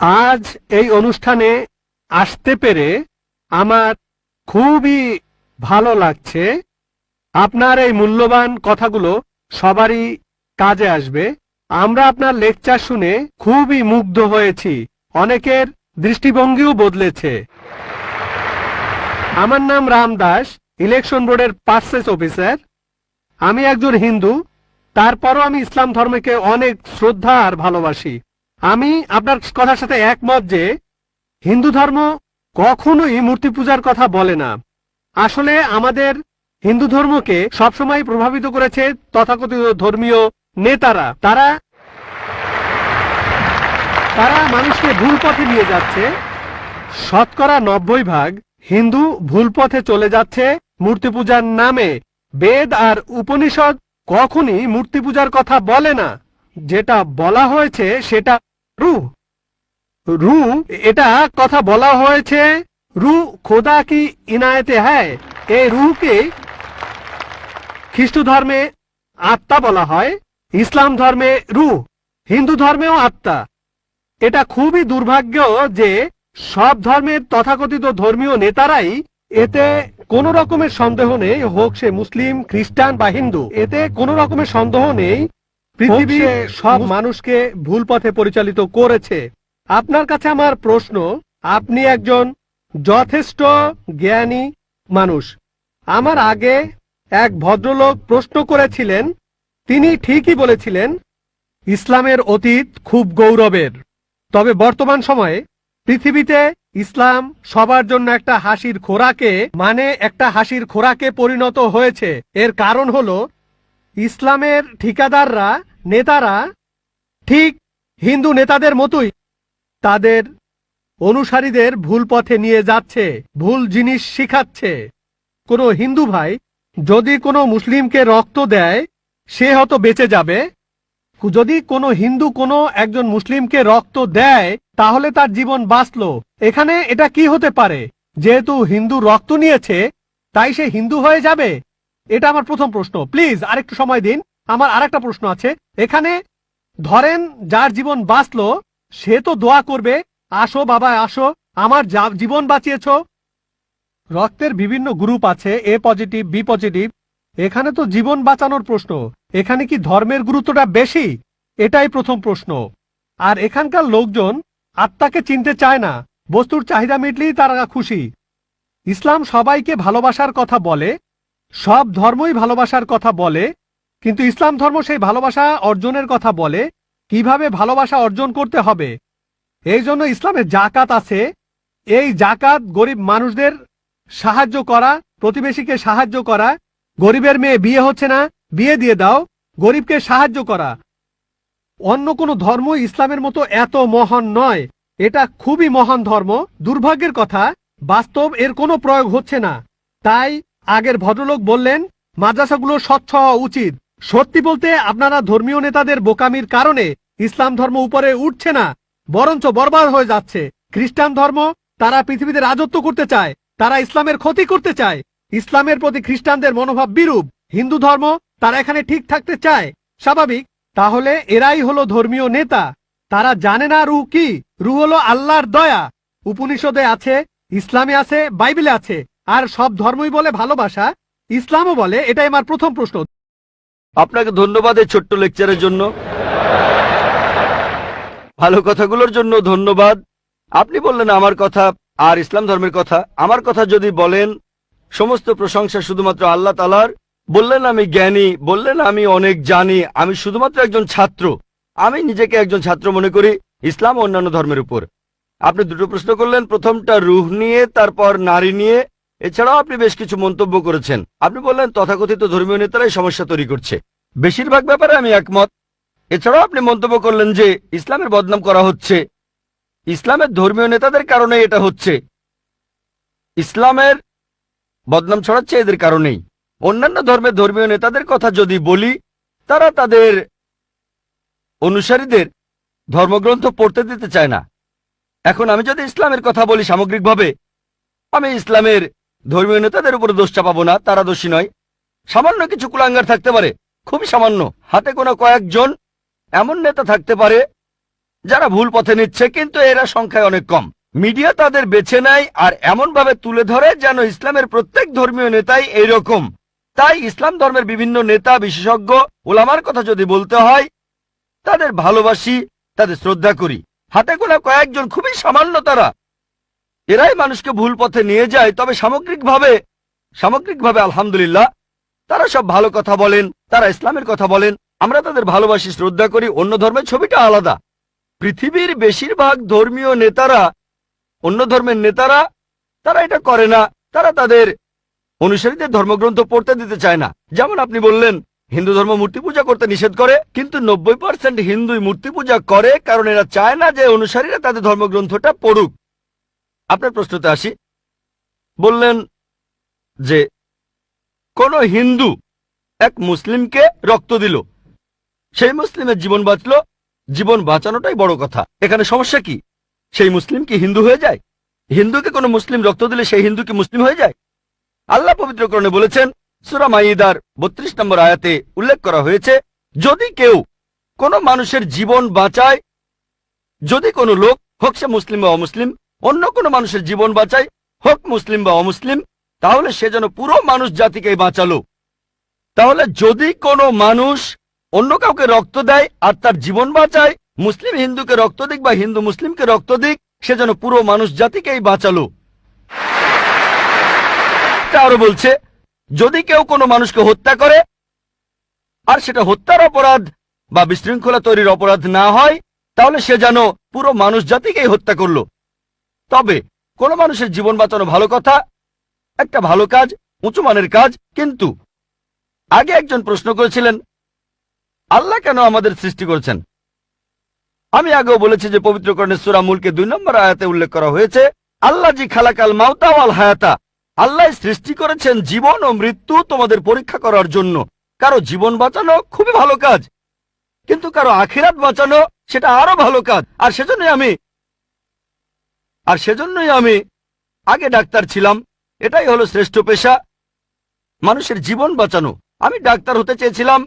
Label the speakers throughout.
Speaker 1: আজ এই অনুষ্ঠানে আসতে পেরে আমার খুবই ভালো লাগছে। আপনার এই মূল্যবান কথাগুলো সবারই কাজে আসবে। আমরা আপনার লেকচার শুনে খুবই মুগ্ধ হয়েছি। অনেকের দৃষ্টিভঙ্গিও বদলেছে। আমার নাম রাম দাস, ইলেকশন বোর্ডের পার্সেস অফিসার। আমি একজন হিন্দু, তারপরও আমি ইসলাম ধর্মকে অনেক শ্রদ্ধা আর ভালোবাসি। আমি আপনার কথার সাথে একমত যে হিন্দু ধর্ম কখনোই মূর্তি পূজার কথা বলে না। আসলে আমাদের হিন্দু ধর্মকে সবসময় প্রভাবিত করেছে তথাকথিত ধর্মীয় নেতারা। তারা তারা মানুষকে ভুল পথে নিয়ে যাচ্ছে। শতকরা নব্বই ভাগ হিন্দু ভুল পথে চলে যাচ্ছে মূর্তি পূজার নামে। বেদ আর উপনিষদ কখনই মূর্তি পূজার কথা বলে না। যেটা বলা হয়েছে সেটা রু। রু, এটা কথা বলা হয়েছে, রু খোদা কি ইনায়তে হ্যায়? এই রুহকে খ্রিস্ট ধর্মে আত্মা বলা হয়, ইসলাম ধর্মে রু, হিন্দু ধর্মেও আত্মা। এটা খুবই দুর্ভাগ্য যে সব ধর্মের তথাকথিত ধর্মীয় নেতারাই এতে কোন রকমের সন্দেহ নেই, হোক সে মুসলিম, খ্রিস্টান বা হিন্দু, এতে কোন রকমের সন্দেহ নেই পৃথিবীর সব মানুষকে ভুল পথে পরিচালিত করেছে। আপনার কাছে আমার প্রশ্ন আপনি একজন যথেষ্ট জ্ঞানী মানুষ। আমার আগে এক ভদ্রলোক প্রশ্ন করেছিলেন তিনি ঠিকই বলেছিলেন ইসলামের অতীত খুব গৌরবের। তবে বর্তমান সময়ে পৃথিবীতে ইসলাম সবার জন্য একটা হাসির খোরাকে মানে একটা হাসির খোরাকে পরিণত হয়েছে। এর কারণ হলো ইসলামের ঠিকাদাররা নেতারা ঠিক হিন্দু নেতাদের মতোই তাদের অনুসারীদের ভুল পথে নিয়ে যাচ্ছে, ভুল জিনিস শিখাচ্ছে। কোনো হিন্দু ভাই যদি কোনো মুসলিমকে রক্ত দেয়, সে হয়তো বেঁচে যাবে। যদি কোনো হিন্দু কোনো একজন মুসলিমকে রক্ত দেয়, তাহলে তার জীবন বাঁচলো। এখানে এটা কি হতে পারে? যেহেতু হিন্দু রক্ত নিয়েছে, তাই সে হিন্দু হয়ে যাবে? এটা আমার প্রথম প্রশ্ন। প্লিজ, আরেকটু সময় দিন। আমার আরেকটা প্রশ্ন আছে। এখানে ধরেন যার জীবন বাঁচলো, সে তো দোয়া করবে, আসো বাবা, আসো, আমার জীবন বাঁচিয়েছ। রক্তের বিভিন্ন গ্রুপ আছে, এ পজিটিভ, বি পজিটিভ। এখানে তো জীবন বাঁচানোর প্রশ্ন। এখানে কি ধর্মের গুরুত্বটা বেশি? এটাই প্রথম প্রশ্ন। আর এখানকার লোকজন আত্মাকে চিনতে চায় না। বস্তুর চাহিদা মিটলেই তারা খুশি। ইসলাম সবাইকে ভালোবাসার কথা বলে, সব ধর্মই ভালোবাসার কথা বলে কিন্তু ইসলাম ধর্ম সেই ভালোবাসা অর্জনের কথা বলে, কীভাবে ভালোবাসা অর্জন করতে হবে? এই জন্য ইসলামে জাকাত আছে। এই জাকাত গরিব মানুষদের সাহায্য করা, প্রতিবেশীকে সাহায্য করা, গরিবের মেয়ে বিয়ে হচ্ছে না, বিয়ে দিয়ে দাও, গরিবকে সাহায্য করা। অন্য কোনো ধর্ম ইসলামের মতো এত মহান নয়। এটা খুবই মহান ধর্ম, দুর্ভাগ্যের কথা, বাস্তব এর কোনো প্রয়োগ হচ্ছে না। তাই আগের ভদ্রলোক বললেন, মাদ্রাসাগুলো স্বচ্ছ হওয়া উচিত। সত্যি বলতে আপনারা ধর্মীয় নেতাদের বোকামির কারণে ইসলাম ধর্ম উপরে উঠছে না, বরঞ্চ বরবাদ হয়ে যাচ্ছে। খ্রিস্টান ধর্ম, তারা পৃথিবীতে রাজত্ব করতে চায়, তারা ইসলামের ক্ষতি করতে চায়। ইসলামের প্রতি খ্রিস্টানদের মনোভাব বিরূপ। হিন্দু ধর্ম, তারা এখানে ঠিক থাকতে চায়। স্বাভাবিক, তাহলে এরাই হলো ধর্মীয় নেতা। তারা জানে না রু কি রু হলো আল্লাহর দয়া। উপনিষদে আছে, ইসলামে আছে, বাইবেলে আছে। আর সব ধর্মই বলে ভালোবাসা? ইসলামও বলে, এটাই আমার প্রথম প্রশ্ন।
Speaker 2: আপনাকে ধন্যবাদ এই ছোট্ট লেকচারের জন্য। ভালো কথাগুলোর জন্য ধন্যবাদ। আপনি বললেন আমার কথা, আর ইসলাম ধর্মের কথা। আমার কথা যদি বলেন, সমস্ত প্রশংসা শুধুমাত্র আল্লাহ তালার বললেন আমি জ্ঞানী, বললেন আমি অনেক জানি, আমি শুধুমাত্র একজন ছাত্র। আমি নিজেকে একজন ছাত্র মনে করি, ইসলাম অন্যান্য ধর্মের উপর। আপনি দুটো প্রশ্ন করলেন, প্রথমটা রুহ নিয়ে, তারপর নারী নিয়ে। এছাড়াও আপনি বেশ কিছু মন্তব্য করেছেন। আপনি বললেন, তথাকথিত ধর্মীয় নেতারাই সমস্যা তৈরি করছে। বেশিরভাগ ব্যাপারে আমি একমত। এছাড়াও আপনি মন্তব্য করলেন যে, ইসলামের বদনাম করা হচ্ছে। ইসলামের ধর্মীয় নেতাদের কারণে এটা হচ্ছে। ইসলামের বদনাম ছড়াচ্ছে এদের কারণেই। অন্যান্য ধর্মের ধর্মীয় নেতাদের কথা যদি বলি, তারা তাদের অনুসারীদের ধর্মগ্রন্থ পড়তে দিতে চায় না। এখন আমি যদি ইসলামের কথা বলি সামগ্রিকভাবে, আমি ইসলামের ধর্মীয় নেতাদের উপরে দোষ চাপাবো না, তারা দোষী নয়। সামান্য কিছু কুলাঙ্গার থাকতে পারে, খুবই সামান্য। হাতে গোনা কয়েকজন এমন নেতা থাকতে পারে যারা ভুল পথে নিচ্ছে, কিন্তু এরা সংখ্যায় অনেক কম। মিডিয়া তাদের বেছে নেয় আর এমনভাবে তুলে ধরে যেন ইসলামের প্রত্যেক ধর্মীয় নেতাই এইরকম। তাই ইসলাম ধর্মের বিভিন্ন নেতা, বিশেষজ্ঞ, ওলামার কথা যদি বলতে হয়, তাদের ভালোবাসি, তাদের শ্রদ্ধা করি। হাতে গোনা কয়েকজন খুবই সামান্য তারা। এরাই মানুষকে ভুল পথে নিয়ে যায়, তবে সামগ্রিকভাবে সামগ্রিকভাবে আলহামদুলিল্লাহ, তারা সব ভালো কথা বলেন, তারা ইসলামের কথা বলেন, আমরা তাদের ভালোবাসি, শ্রদ্ধা করি, অন্য ধর্মের ছবিটা আলাদা। পৃথিবীর বেশিরভাগ ধর্মীয় নেতারা, অন্য ধর্মের নেতারা, তারা এটা করে না, তারা তাদের অনুসারীদের ধর্মগ্রন্থ পড়তে দিতে চায় না। যেমন আপনি বললেন, হিন্দু ধর্ম মূর্তি পূজা করতে নিষেধ করে, কিন্তু নব্বই পার্সেন্ট হিন্দুই মূর্তি পূজা করে, কারণ এরা চায় না যে অনুসারীরা তাদের ধর্মগ্রন্থটা পড়ুক। আপনার প্রশ্নতে আসি। বললেন যে, কোন হিন্দু এক মুসলিমকে রক্ত দিল। সেই মুসলিমের জীবন বাঁচলো। জীবন বাঁচানোটাই বড় কথা। এখানে সমস্যা কি? সেই মুসলিম কি হিন্দু হয়ে যায়? হিন্দুকে কোনো মুসলিম রক্ত দিলে সেই হিন্দু কি মুসলিম হয়ে যায়? আল্লাহ পবিত্রকরণে বলেছেন, সুরা মাইদার বত্রিশ নম্বর আয়াতে উল্লেখ করা হয়েছে, যদি কেউ কোনো মানুষের জীবন বাঁচায়, যদি কোনো লোক হোক সে মুসলিম বা অমুসলিম অন্য কোনো মানুষের জীবন বাঁচায় হোক মুসলিম বা অমুসলিম, তাহলে সে যেন পুরো মানুষ জাতিকে বাঁচালো। তাহলে যদি কোনো মানুষ অন্য কাউকে রক্ত দেয় আর তার জীবন বাঁচায়, মুসলিম হিন্দুকে রক্ত দিক বা হিন্দু মুসলিমকে রক্ত দিক, সে যেন পুরো মানুষ জাতিকেই বাঁচালো। আরও বলছে, যদি কেউ কোনো মানুষকে হত্যা করে, আর সেটা হত্যার অপরাধ বা বিশৃঙ্খলা তৈরির অপরাধ না হয়, তাহলে সে যেন পুরো মানুষ জাতিকেই হত্যা করল। তবে কোনো মানুষের জীবন বাঁচানো ভালো কথা, একটা ভালো কাজ, উঁচু মানের কাজ, কিন্তু আগে একজন প্রশ্ন করেছিলেন, আল্লাহ কেন আমাদের সৃষ্টি করেছেন? আমি আগেও বলেছি যে পবিত্রকরণের সুরা মুলকে দুই নম্বর আয়াতে উল্লেখ করা হয়েছে, আল্লাহ জি খালাকাল মাউতাওয়াল হায়াতা, আল্লাহ সৃষ্টি করেছেন জীবন ও মৃত্যু তোমাদের পরীক্ষা করার জন্য। কারও জীবন বাঁচানো খুবই ভালো কাজ, কিন্তু কারও আখিরাত বাঁচানো সেটা আরও ভালো কাজ। আর সেজন্যই আমি আর সেজন্যই আমি আগে ডাক্তার ছিলাম। এটাই হলো শ্রেষ্ঠ পেশা। মানুষের জীবন বাঁচানো। আমি ডাক্তার হতে চেয়েছিলাম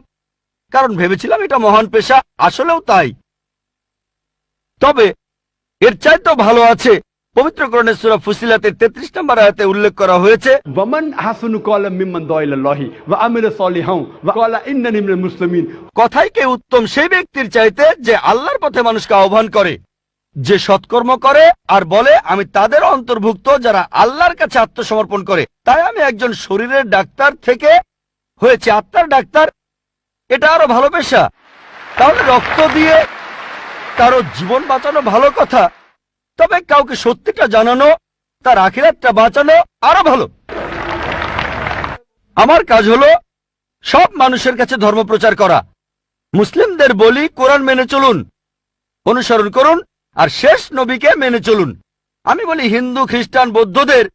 Speaker 2: কারণ ভেবেছিলাম এটা মহান পেশা আসলেও তাই। তবে এর চাইতো ভালো আছে পবিত্র কর্ণেশ্বর ফুসিলাতের 33 নম্বর আয়তে উল্লেখ করা হয়েছে কথাই কে উত্তম সেই ব্যক্তির চাইতে যে আল্লাহর পথে মানুষকে আহ্বান করে। যে সৎকর্ম করে আর বলে, আমি তাদের অন্তর্ভুক্ত যারা আল্লাহর কাছে আত্মসমর্পণ করে। তাই আমি একজন শরীরের ডাক্তার থেকে হয়েছে। আত্মার ডাক্তার, এটা আরও ভালো পেশা। তাহলে রক্ত দিয়ে কারও জীবন বাঁচানো ভালো কথা। তবে কাউকে সত্যিটা জানানো, তার আখিরাতটা বাঁচানো আরও ভালো। আমার কাজ হলো সব মানুষের কাছে ধর্ম প্রচার করা। মুসলিমদের বলি কোরআন মেনে চলুন, অনুসরণ করুন আর শেষ নবীকে মেনে চলুন। আমি বলি হিন্দু, খ্রিস্টান, বৌদ্ধদের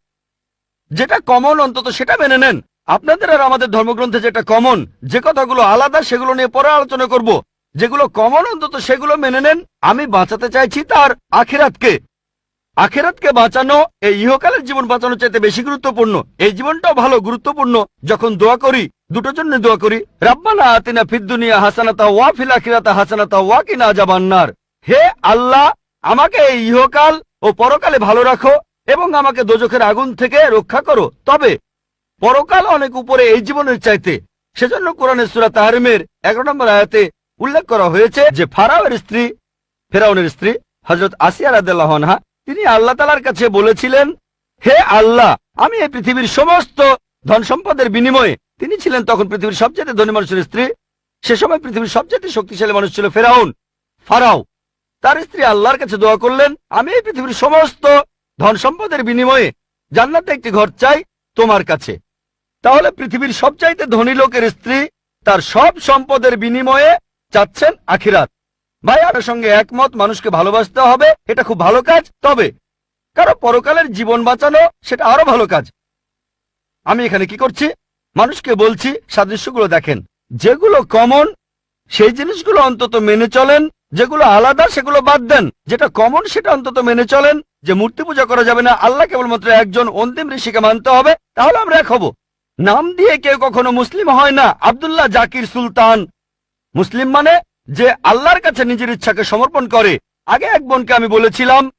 Speaker 2: যেটা কমন অন্তত সেটা মেনে নেন। আপনাদের আর আমাদের ধর্মগ্রন্থে যেটা কমন যে কথাগুলো আলাদা সেগুলো নিয়ে পরে আলোচনা করব। যেগুলো কমন অন্তত সেগুলো মেনে নেন। আমি বাঁচাতে চাইছি তার আখিরাতকে। আখেরাতকে বাঁচানো, এই ইহকালের জীবন বাঁচানো চাইতে বেশি গুরুত্বপূর্ণ। এই জীবনটাও ভালো, গুরুত্বপূর্ণ। যখন দোয়া করি, দুটোর জন্য দোয়া করি, রাব্বানা আতিনা ফিদ্দুনিয়া হাসানাতা ওয়া ফিল আখিরাতা হাসানাতা ওয়া কিনা আযাবান্নার হে আল্লাহ আমাকে এই ইহকাল ও পরকালে ভালো রাখো এবং আমাকে দোজখের আগুন থেকে রক্ষা করো। তবে পরকাল অনেক উপরে এই জীবনের চাইতে। সেজন্য কোরআনের সুরা তাহরিমের এগারো নম্বর আয়াতে উল্লেখ করা হয়েছে যে, ফারাওয়ের স্ত্রী, ফেরাউনের স্ত্রী হজরত আসিয়া আনহা, তিনি আল্লাহ তালার কাছে বলেছিলেন, হে আল্লাহ, আমি এই পৃথিবীর সমস্ত ধন সম্পদের বিনিময়ে তিনি ছিলেন তখন পৃথিবীর সবচেয়ে ধনী মানুষের স্ত্রী। সে সময় পৃথিবীর সবচেয়ে শক্তিশালী মানুষ ছিল ফেরাউন, ফারাও। তার স্ত্রী আল্লাহর কাছে দোয়া করলেন, আমি এই পৃথিবীর সমস্ত ধন সম্পদের বিনিময়ে জান্নাতে একটি ঘর চাই তোমার কাছে। তাহলে পৃথিবীর সবচাইতে ধনী লোকের স্ত্রী তার সব সম্পদের বিনিময়ে চাচ্ছেন আখিরাত। ভাই, আপনার সঙ্গে একমত, মানুষকে ভালোবাসতে হবে, এটা খুব ভালো কাজ। তবে কারও পরকালের জীবন বাঁচানো, সেটা আরও ভালো কাজ। আমি এখানে কি করছি? মানুষকে বলছি, সাদৃশ্যগুলো দেখেন। যেগুলো কমন সেই জিনিসগুলো অন্তত মেনে চলেন যেগুলো আলাদা, সেগুলো বাদ দেন। যেটা কমন সেটা অন্তত মেনে চলেন যে মূর্তি পূজা করা যাবে না। আল্লাহ কেবলমাত্র একজন অন্তিম ঋষিকে মানতে হবে। তাহলে আমরা এক হব। নাম দিয়ে কেউ কখনো মুসলিম হয় না। আবদুল্লাহ জাকির সুলতান। মুসলিম মানে যে আল্লাহর কাছে নিজের ইচ্ছাকে সমর্পণ করে। আগে এক বোনকে আমি বলেছিলাম,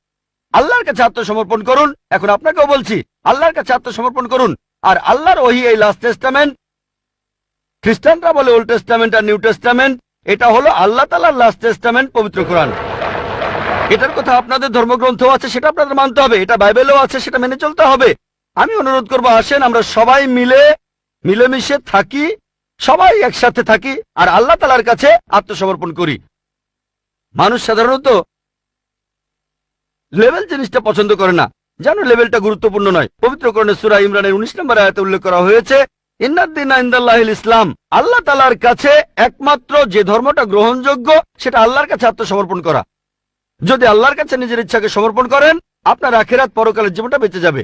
Speaker 2: আল্লাহর কাছে আত্মসমর্পণ করুন। এখন আপনাকেও বলছি, আল্লাহর কাছে আত্মসমর্পণ করুন। আর আল্লাহর ওহি এই লাস্ট টেস্টামেন্ট খ্রিস্টানরা বলে ওল্ড টেস্টামেন্ট আর নিউ টেস্টামেন্ট এটা হলো আল্লাহ তালার লাস্ট টেস্টামেন্ট পবিত্র কোরআন। এটার কথা আপনাদের ধর্মগ্রন্থ আছে, সেটা আপনাদের মানতে হবে। এটা বাইবেলও আছে, সেটা মেনে চলতে হবে। আমি অনুরোধ করব, আসেন, আমরা সবাই মিলে, মিলেমিশে থাকি, সবাই একসাথে থাকি, আর আল্লাহ তালার কাছে আত্মসমর্পণ করি। মানুষ সাধারণত লেভেল জিনিসটা পছন্দ করে না। জানো, লেভেলটা গুরুত্বপূর্ণ নয়। পবিত্র করণে সুরা ইমরানের উনিশ নম্বর আয়াতে উল্লেখ করা হয়েছে ইসলাম, আল্লাহ তালার কাছে একমাত্র যে ধর্মটা গ্রহণযোগ্য, সেটা আল্লাহর কাছে আত্মসমর্পণ করা। যদি আল্লাহর কাছে নিজের ইচ্ছাকে সমর্পণ করেন, আপনার আখেরাত পরকালের জীবনটা বেঁচে যাবে।